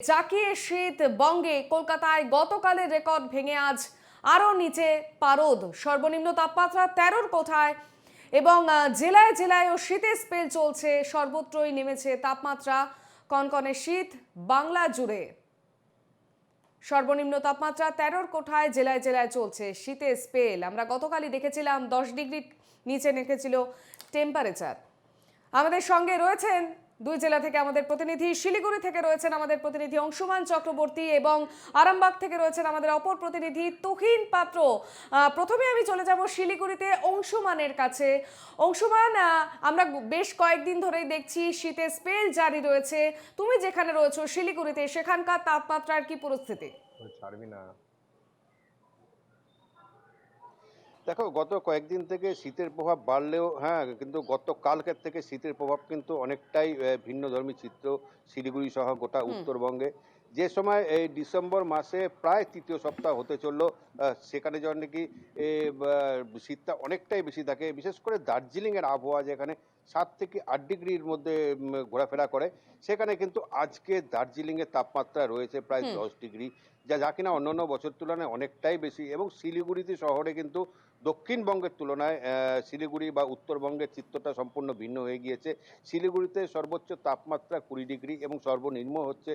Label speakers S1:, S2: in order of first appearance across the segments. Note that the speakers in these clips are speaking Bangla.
S1: জাকিয়ে শীত বঙ্গে কলকাতায় গতকালের রেকর্ড ভেঙে আজ আরও নিচে পারদ। সর্বনিম্ন তাপমাত্রা তেরোর কোঠায় এবং জেলায় জেলায়ও শীতের স্পেল চলছে। সর্বত্রই নেমেছে তাপমাত্রা। কনকনে শীত বাংলা জুড়ে। সর্বনিম্ন তাপমাত্রা তেরোর কোঠায়, জেলায় জেলায় চলছে শীতের স্পেল। আমরা গতকালই দেখেছিলাম, দশ ডিগ্রি নিচে নেমেছিল টেম্পারেচার। আমাদের সঙ্গে রয়েছেন দুই জেলা থেকে আমাদের প্রতিনিধি শিলিগুড়ি থেকে রয়েছেন আমাদের প্রতিনিধি অংশুমান চক্রবর্তী এবং আরামবাগ থেকে রয়েছেন আমাদের অপর প্রতিনিধি তুহিন পাত্র। প্রথমে আমি চলে যাব শিলিগুড়িতে অংশুমানের কাছে। অংশুমান আমরা বেশ কয়েকদিন ধরেই দেখছি শীতের স্পেল জারি রয়েছে। তুমি যেখানে রয়েছো শিলিগুড়িতে, সেখানকার তাপমাত্রার কি পরিস্থিতি?
S2: ছাড়বি না। দেখো গত কয়েকদিন থেকে শীতের প্রভাব বাড়লেও হ্যাঁ কিন্তু গত গতকালকের থেকে শীতের প্রভাব কিন্তু অনেকটাই ভিন্ন ধর্মী চিত্র শিলিগুড়ি সহ গোটা উত্তরবঙ্গে। যে সময় এই ডিসেম্বর মাসে প্রায় তৃতীয় সপ্তাহ হতে চলল সেখানে যখন নাকি শীতটা অনেকটাই বেশি থাকে বিশেষ করে দার্জিলিংয়ের আবহাওয়া যেখানে সাত থেকে আট ডিগ্রির মধ্যে ঘোরাফেরা করে সেখানে কিন্তু আজকে দার্জিলিংয়ের তাপমাত্রা রয়েছে প্রায়। দশ ডিগ্রি যা যা কিনা অন্যান্য বছর তুলনায় অনেকটাই বেশি এবং শিলিগুড়িতে শহরে কিন্তু দক্ষিণবঙ্গের তুলনায় শিলিগুড়ি বা উত্তরবঙ্গের চিত্রটা সম্পূর্ণ ভিন্ন হয়ে গিয়েছে শিলিগুড়িতে সর্বোচ্চ তাপমাত্রা কুড়ি ডিগ্রি এবং সর্বনিম্ন হচ্ছে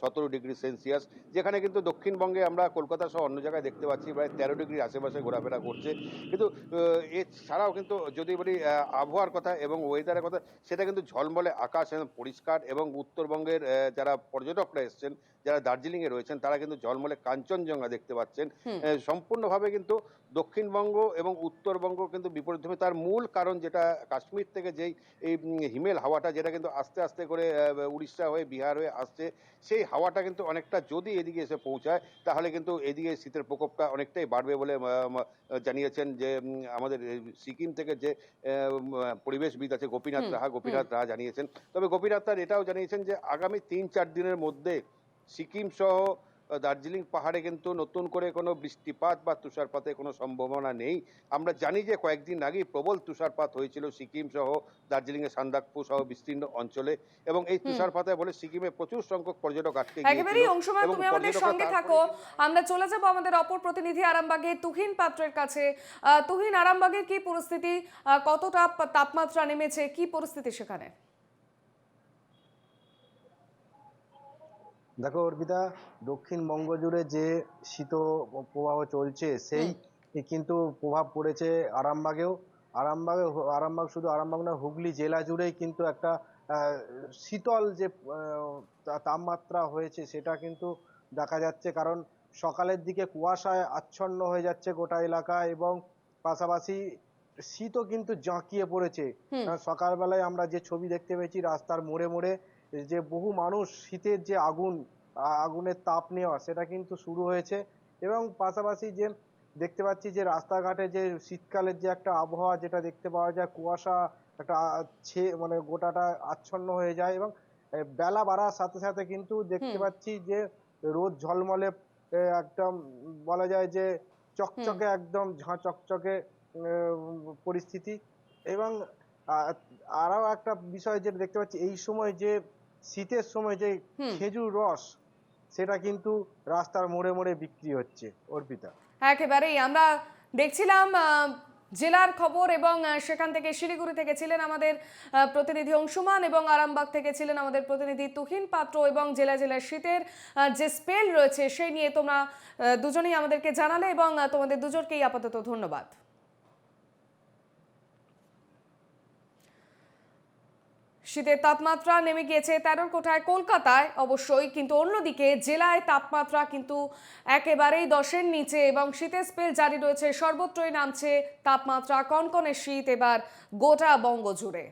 S2: সতেরো ডিগ্রি সেলসিয়াস যেখানে কিন্তু দক্ষিণবঙ্গে আমরা কলকাতা সহ অন্য জায়গায় দেখতে পাচ্ছি প্রায় তেরো ডিগ্রি আশেপাশে ঘোরাফেরা করছে। কিন্তু এছাড়াও কিন্তু যদি বলি আবহাওয়ার কথা এবং ওয়েদারের কথা সেটা কিন্তু ঝলমলে আকাশ এবং পরিষ্কার এবং উত্তরবঙ্গের যারা পর্যটকরা এসছেন যারা দার্জিলিংয়ে রয়েছেন তারা কিন্তু ঝলমলে কাঞ্চনজঙ্ঘা দেখতে পাচ্ছেন। সম্পূর্ণভাবে কিন্তু দক্ষিণবঙ্গ এবং উত্তরবঙ্গ কিন্তু বিপরীতভাবে তার মূল কারণ যেটা কাশ্মীর থেকে যেই এই হিমেল হাওয়াটা যেটা কিন্তু আস্তে আস্তে করে উড়িষ্যা হয়ে বিহার হয়ে আসছে সেই হাওয়াটা কিন্তু অনেকটা যদি এদিকে এসে পৌঁছায় তাহলে কিন্তু এদিকে শীতের প্রকোপটা অনেকটাই বাড়বে বলে জানিয়েছেন যে আমাদের সিকিম থেকে যে পরিবেশবিদ আছে গোপীনাথ রাহা গোপীনাথ রাহা জানিয়েছেন। তবে গোপীনাথ রাহা এটাও জানিয়েছেন যে আগামী তিন চার দিনের মধ্যে সিকিম সহ দার্জিলিং পাহাড়ে কিন্তু নতুন করে কোনো বৃষ্টিপাত বা তুষারপাতের কোনো সম্ভাবনা নেই। আমরা জানি যে কয়েকদিন আগেই প্রবল তুষারপাত হয়েছিল সিকিম সহ দার্জিলিং এর সান্দাকফু সহ বিস্তীর্ণ অঞ্চলে এবং এই তুষারপাতে বলে সিকিমে প্রচুর সংখ্যক পর্যটক আটকে
S1: একেবারেই অংশমান তুমি আমাদের সঙ্গে থাকো। আমরা চলে যাব আমাদের অপর প্রতিনিধি আরামবাগে তুহিন পাত্রের কাছে। তুহিন আরামবাগের কি পরিস্থিতি? কতটা তাপমাত্রা নেমেছে? কি পরিস্থিতি সেখানে?
S3: দেখো অর্পিতা দক্ষিণবঙ্গ জুড়ে যে শীত প্রবাহ চলছে সেই কিন্তু প্রভাব পড়েছে আরামবাগেও। আরামবাগে আরামবাগ শুধু আরামবাগ না হুগলি জেলা জুড়েই কিন্তু একটা শীতল যে তাপমাত্রা হয়েছে সেটা কিন্তু দেখা যাচ্ছে। কারণ সকালের দিকে কুয়াশায় আচ্ছন্ন হয়ে যাচ্ছে গোটা এলাকা এবং পাশাপাশি শীতও কিন্তু জাঁকিয়ে পড়েছে। সকালবেলায় আমরা যে ছবি দেখতে পেয়েছি রাস্তার মোড়ে মোড়ে যে বহু মানুষ শীতের যে আগুন আগুনের তাপ নেওয়া সেটা কিন্তু শুরু হয়েছে। এবং পাশাপাশি যে দেখতে পাচ্ছি যে রাস্তাঘাটে যে শীতকালের যে একটা আবহাওয়া যেটা দেখতে পাওয়া যায় কুয়াশা একটা ছে মানে গোটাটা আচ্ছন্ন হয়ে যায় এবং বেলা বাড়ার সাথে সাথে কিন্তু দেখতে পাচ্ছি যে রোদ ঝলমলে একদম বলা যায় যে চকচকে একদম ঝাঁ চকচকে পরিস্থিতি। এবং আরও একটা বিষয় যেটা দেখতে পাচ্ছি এই সময় যে শীতের সময় যে খেজুর রস সেটা কিন্তু রাস্তার মোড়ে মোড়ে বিক্রি হচ্ছে অর্পিতা।
S1: একেবারেই। আমরা দেখছিলাম জেলার খবর এবং সেখান থেকে শিলিগুড়ি থেকে ছিলেন আমাদের প্রতিনিধি অংশুমান এবং আরামবাগ থেকে ছিলেন আমাদের প্রতিনিধি তুহিন পাত্র এবং জেলা জেলার শীতের যে স্পেল রয়েছে সেই নিয়ে তোমরা দুজনেই আমাদেরকে জানালে এবং তোমাদের দুজনকেই আপাতত ধন্যবাদ। শীতের তাপমাত্রা নেমে গিয়েছে তেরোর কোঠায় কলকাতায় অবশ্যই, কিন্তু অন্যদিকে জেলায় তাপমাত্রা কিন্তু একেবারেই দশের নিচে এবং শীতের স্পেল জারি রয়েছে, সর্বত্রই নামছে তাপমাত্রা কনকনে শীত এবার গোটা বঙ্গ জুড়ে